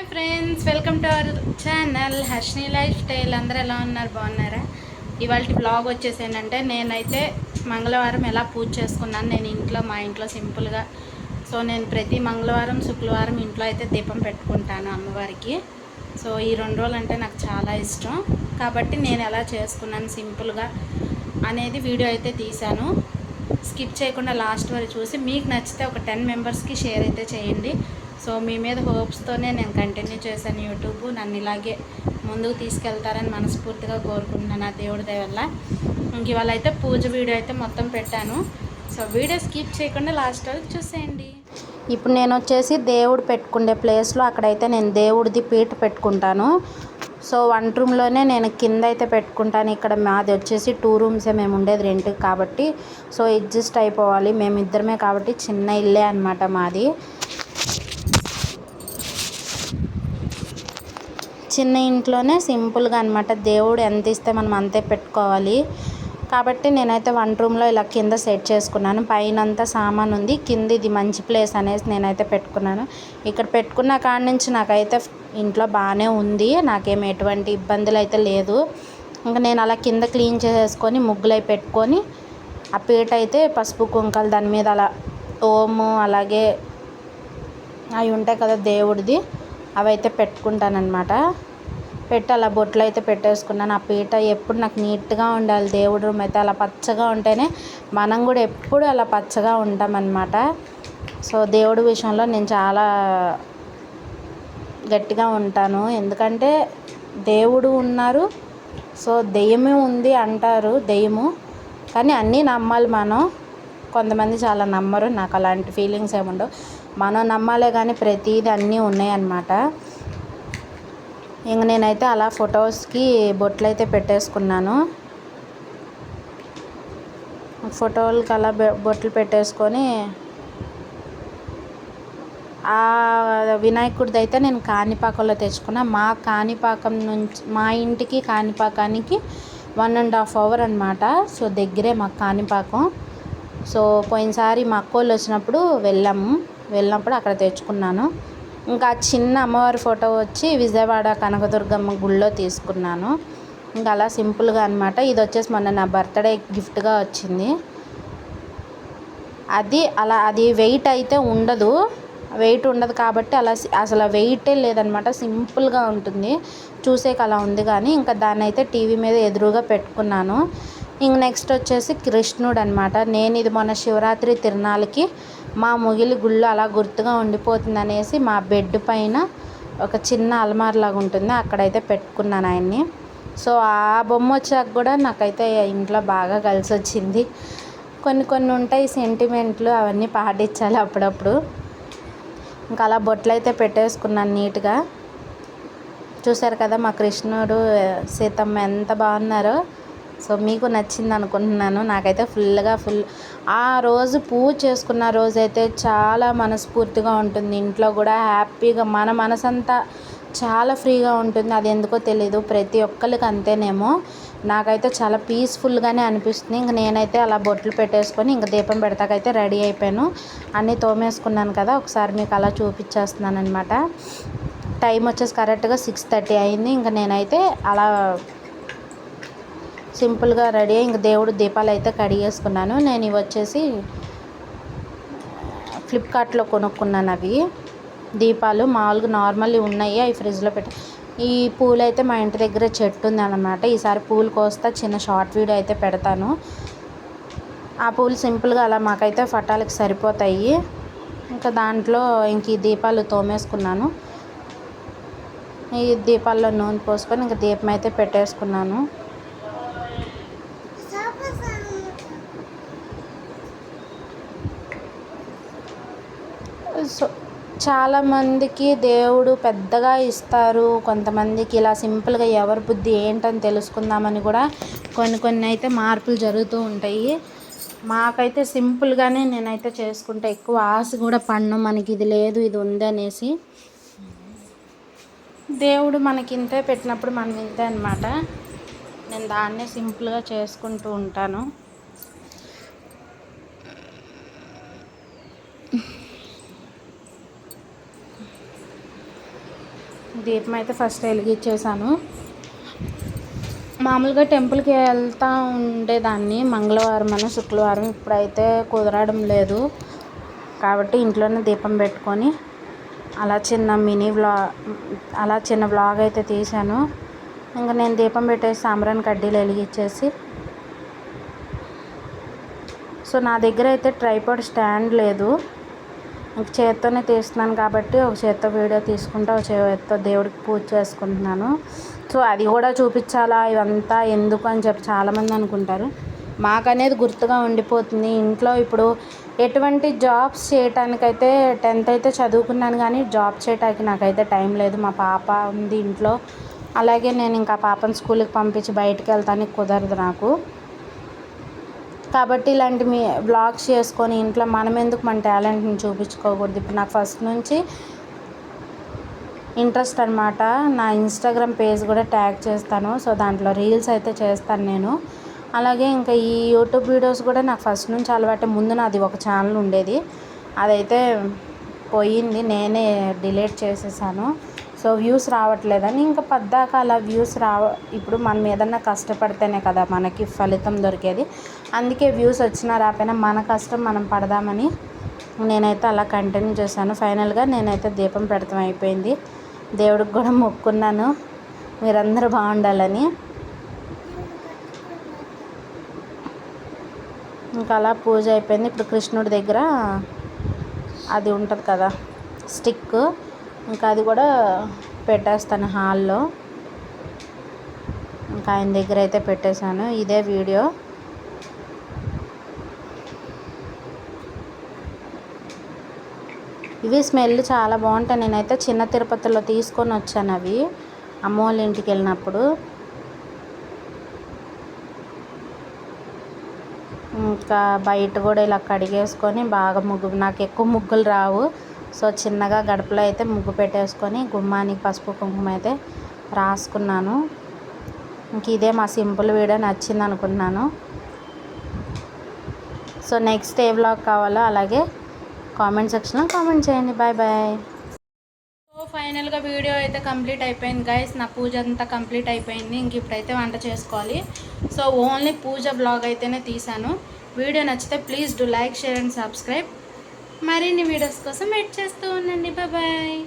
Hi friends welcome to our channel Harshini lifestyle. అందరూ ఎలా ఉన్నారు? బాగున్నారా? ఇవాళ బ్లాగ్ వచ్చేసి ఏంటంటే నేనైతే మంగళవారం ఎలా పూజ చేసుకున్నాను నేను ఇంట్లో మా ఇంట్లో సింపుల్గా సో నేను ప్రతి మంగళవారం శుక్రవారం ఇంట్లో అయితే దీపం పెట్టుకుంటాను అమ్మవారికి. సో ఈ రెండు రోజులు అంటే నాకు చాలా ఇష్టం. కాబట్టి నేను ఎలా చేసుకున్నాను సింపుల్గా అనేది వీడియో అయితే తీశాను. స్కిప్ చేయకుండా లాస్ట్ వరకు చూసి మీకు నచ్చితే ఒక టెన్ మెంబర్స్కి షేర్ అయితే చేయండి. సో మీ మీద హోప్స్తోనే నేను కంటిన్యూ చేశాను యూట్యూబ్. నన్ను ఇలాగే ముందుకు తీసుకెళ్తారని మనస్ఫూర్తిగా కోరుకుంటున్నాను ఆ దేవుడి దయ వల్ల. ఇంక ఇవాళ అయితే పూజ వీడియో అయితే మొత్తం పెట్టాను. సో వీడియో స్కిప్ చేయకుండా లాస్ట్ వరకు చూసేయండి. ఇప్పుడు నేను వచ్చేసి దేవుడు పెట్టుకునే ప్లేస్లో అక్కడైతే నేను దేవుడిది పీట పెట్టుకుంటాను. సో వన్ రూమ్లోనే నేను కింద అయితే పెట్టుకుంటాను. ఇక్కడ మాది వచ్చేసి టూ రూమ్సే మేము ఉండేది రెంట్ కాబట్టి. సో అడ్జస్ట్ అయిపోవాలి. మేము ఇద్దరమే కాబట్టి చిన్న ఇల్లే అనమాట మాది. చిన్న ఇంట్లోనే సింపుల్గా అనమాట దేవుడు ఎంత ఇస్తే మనం అంతే పెట్టుకోవాలి. కాబట్టి నేనైతే వన్ రూమ్లో ఇలా కింద సెట్ చేసుకున్నాను. పైన అంతా సామాన్ ఉంది. కింద ఇది మంచి ప్లేస్ అనేసి నేనైతే పెట్టుకున్నాను. ఇక్కడ పెట్టుకున్న కాడ నుంచి నాకైతే ఇంట్లో బాగానే ఉంది. నాకేం ఎటువంటి ఇబ్బందులు అయితే లేదు. ఇంకా నేను అలా కింద క్లీన్ చేసేసుకొని ముగ్గులు పెట్టుకొని ఆ పీట అయితే పసుపు కుంకలు దాని మీద అలా ఓము అలాగే అవి ఉంటాయి కదా దేవుడిది. అవైతే పెట్టుకుంటానమాట పెట్టి అలా బొట్లు అయితే పెట్టేసుకున్నాను. ఆ పీట ఎప్పుడు నాకు నీట్గా ఉండాలి. దేవుడి రూమ్ అయితే అలా పచ్చగా ఉంటేనే మనం కూడా ఎప్పుడు అలా పచ్చగా ఉంటామన్నమాట. సో దేవుడి విషయంలో నేను చాలా గట్టిగా ఉంటాను. ఎందుకంటే దేవుడు ఉన్నారు. సో దెయ్యమే ఉంది అంటారు దెయ్యము. కానీ అన్నీ నమ్మాలి మనం. కొంతమంది చాలా నమ్మరు నాకు అలాంటి ఫీలింగ్స్ ఏముండవు. మనం నమ్మాలే కానీ ప్రతిదీ అన్నీ ఉన్నాయన్నమాట. ఇంక నేనైతే అలా ఫొటోస్కి బొట్లు అయితే పెట్టేసుకున్నాను. ఫోటోలకి అలా బొట్లు పెట్టేసుకొని ఆ వినాయకుడిది అయితే నేను కాణిపాకంలో తెచ్చుకున్నా. మా కాణిపాకం నుంచి మా ఇంటికి కాణిపాకానికి వన్ అండ్ హాఫ్ అవర్ అనమాట సో దగ్గరే మాకు కాణిపాకం. సో పోయినసారి మా అక్కోళ్ళు వచ్చినప్పుడు వెళ్ళాము. వెళ్ళినప్పుడు అక్కడ తెచ్చుకున్నాను. ఇంకా చిన్న అమ్మవారి ఫోటో వచ్చి విజయవాడ కనకదుర్గమ్మ గుళ్ళో తీసుకున్నాను. ఇంకా అలా సింపుల్గా అనమాట ఇది వచ్చేసి మొన్న నా బర్త్డే గిఫ్ట్గా వచ్చింది. అది అలా అది వెయిట్ అయితే ఉండదు. వెయిట్ ఉండదు కాబట్టి అలా అసలు వెయిటే లేదనమాట సింపుల్గా ఉంటుంది. చూసేకి అలా ఉంది కానీ ఇంకా దాన్ని అయితే టీవీ మీద ఎదురుగా పెట్టుకున్నాను. ఇంక నెక్స్ట్ వచ్చేసి కృష్ణుడు అనమాట నేను ఇది మొన్న శివరాత్రి తిరునాళ్ళకి మా ముగిలి గుళ్ళు అలా గుర్తుగా ఉండిపోతుంది అనేసి మా బెడ్ పైన ఒక చిన్న అలమార్ ఉంటుంది. అక్కడైతే పెట్టుకున్నాను ఆయన్ని. సో ఆ బొమ్మ వచ్చాక కూడా నాకైతే ఇంట్లో బాగా కలిసి వచ్చింది. కొన్ని కొన్ని ఉంటాయి సెంటిమెంట్లు అవన్నీ పాటించాలి అప్పుడప్పుడు. ఇంకా అలా బొట్లు అయితే పెట్టేసుకున్నాను నీట్గా. చూసారు కదా మా కృష్ణుడు సీతమ్మ ఎంత బాగున్నారో. సో మీకు నచ్చింది అనుకుంటున్నాను. నాకైతే ఫుల్గా ఫుల్ ఆ రోజు పూజ చేసుకున్న రోజైతే చాలా మనస్ఫూర్తిగా ఉంటుంది. ఇంట్లో కూడా హ్యాపీగా మన మనసంతా చాలా ఫ్రీగా ఉంటుంది. అది ఎందుకో తెలీదు. ప్రతి ఒక్కరికి అంతేనేమో. నాకైతే చాలా పీస్ఫుల్గానే అనిపిస్తుంది. ఇంక నేనైతే అలా బొట్లు పెట్టేసుకొని ఇంక దీపం పెడతాకైతే రెడీ అయిపోయాను. అన్నీ తోమేసుకున్నాను కదా ఒకసారి మీకు అలా చూపించేస్తున్నాను అనమాట టైం వచ్చేసి కరెక్ట్గా సిక్స్ థర్టీ అయింది. ఇంకా నేనైతే అలా సింపుల్గా రెడీ అయ్యి ఇంక దేవుడు దీపాలు అయితే కడిగేసుకున్నాను. నేను ఇవి వచ్చేసి ఫ్లిప్కార్ట్లో కొనుక్కున్నాను అవి. దీపాలు మామూలుగా నార్మల్ ఉన్నాయి అవి ఫ్రిడ్జ్లో పెట్టి. ఈ పూలు అయితే మా ఇంటి దగ్గర చెట్టు ఉంది అనమాట ఈసారి పూలు కోస్తా చిన్న షార్ట్ వీడియో అయితే పెడతాను. ఆ పూలు సింపుల్గా అలా మాకైతే ఫటాలకు సరిపోతాయి. ఇంకా దాంట్లో ఇంక ఈ దీపాలు తోమేసుకున్నాను. ఈ దీపాల్లో నూనె పోసుకొని ఇంకా దీపం అయితే పెట్టేసుకున్నాను. సో చాలామందికి దేవుడు పెద్దగా ఇస్తారు. కొంతమందికి ఇలా సింపుల్గా ఎవరి బుద్ధి ఏంటని తెలుసుకుందామని కూడా కొన్ని కొన్ని అయితే మార్పులు జరుగుతూ ఉంటాయి. మాకైతే సింపుల్గానే నేనైతే చేసుకుంటే ఎక్కువ ఆశ కూడా పన్ను మనకి ఇది లేదు ఇది ఉంది అనేసి. దేవుడు మనకి ఇంతే పెట్టినప్పుడు మనం ఇంతే అనమాట నేను దాన్నే సింపుల్గా చేసుకుంటూ ఉంటాను. దీపం అయితే ఫస్ట్ వెలిగించేసాను మామూలుగా టెంపుల్కి వెళ్తూ ఉండేదాన్ని మంగళవారం అని శుక్రవారం ఇప్పుడైతే కుదరడం లేదు. కాబట్టి ఇంట్లోనే దీపం పెట్టుకొని అలా చిన్న మినీ వ్లా అలా చిన్న వ్లాగ్ అయితే తీశాను. ఇంకా నేను దీపం పెట్టేసి సాంబ్రాన్ కడ్డీలు వెలిగించేసి సో నా దగ్గర అయితే ట్రైపాడ్ స్టాండ్ లేదు. ఒక చేత్తోనే తీస్తున్నాను కాబట్టి ఒక చేత్తో వీడియో తీసుకుంటా ఒక చేత్తో దేవుడికి పూజ చేసుకుంటున్నాను. సో అది కూడా చూపించాలా? ఇదంతా ఎందుకు అని చెప్పి చాలామంది అనుకుంటారు. మాకనేది గుర్తుగా ఉండిపోతుంది. ఇంట్లో ఇప్పుడు ఎటువంటి జాబ్స్ చేయటానికైతే టెన్త్ అయితే చదువుకున్నాను కానీ జాబ్ చేయటానికి నాకైతే టైం లేదు. మా పాప ఉంది ఇంట్లో. అలాగే నేను ఇంకా పాపని స్కూల్కి పంపించి బయటకు వెళ్తానికి కుదరదు నాకు. కాబట్టి ఇలాంటి మీ బ్లాగ్స్ చేసుకొని ఇంట్లో మనం ఎందుకు మన టాలెంట్ని చూపించుకోకూడదు. ఇప్పుడు నాకు ఫస్ట్ నుంచి ఇంట్రెస్ట్ అనమాట నా ఇన్స్టాగ్రామ్ పేజ్ కూడా ట్యాగ్ చేస్తాను. సో దాంట్లో రీల్స్ అయితే చేస్తాను నేను. అలాగే ఇంకా ఈ యూట్యూబ్ వీడియోస్ కూడా నాకు ఫస్ట్ నుంచి అలవాటు. ముందు నాది ఒక ఛానల్ ఉండేది. అదైతే పోయింది. నేనే డిలీట్ చేసేసాను. సో వ్యూస్ రావట్లేదని ఇంకా పద్దాక అలా వ్యూస్ రావ ఇప్పుడు మనం ఏదన్నా కష్టపడితేనే కదా మనకి ఫలితం దొరికేది. అందుకే వ్యూస్ వచ్చినా రాపోయినా మన కష్టం మనం పడదామని నేనైతే అలా కంటిన్యూ చేశాను. ఫైనల్గా నేనైతే దీపం పెడతాం అయిపోయింది. దేవుడికి కూడా మొక్కున్నాను. మీరందరూ బాగుండాలని. ఇంకా అలా పూజ అయిపోయింది. ఇప్పుడు కృష్ణుడి దగ్గర అది ఉంటుంది కదా స్టిక్ ఇంకా అది కూడా పెట్టేస్తాను హాల్లో. ఇంకా ఆయన దగ్గర అయితే పెట్టేశాను. ఇదే వీడియో. ఇవి స్మెల్ చాలా బాగుంటాయి. నేనైతే చిన్న తిరుపతిలో తీసుకొని వచ్చాను అవి. అమ్మ వాళ్ళ ఇంటికి వెళ్ళినప్పుడు. ఇంకా బయట కూడా ఇలా కడిగేసుకొని బాగా ముగ్గు నాకు ఎక్కువ ముగ్గులు రావు. సో చిన్నగా గడపలో అయితే ముగ్గు పెట్టేసుకొని గుమ్మానికి పసుపు కుంకుమ అయితే రాసుకున్నాను. ఇంక ఇదే మా సింపుల్ వీడియో నచ్చింది అనుకుంటున్నాను. సో నెక్స్ట్ ఏ బ్లాగ్ కావాలో అలాగే కామెంట్ సెక్షన్లో కామెంట్ చేయండి. Bye bye. సో ఫైనల్గా వీడియో అయితే కంప్లీట్ అయిపోయింది గైస్ నా పూజ అంతా కంప్లీట్ అయిపోయింది. ఇంక ఇప్పుడైతే వంట చేసుకోవాలి. సో ఓన్లీ పూజ బ్లాగ్ అయితేనే తీశాను. వీడియో నచ్చితే please do like share and subscribe. మరిన్ని వీడియోస్ కోసం వెయిట్ చేస్తూ ఉండండి. బాయ్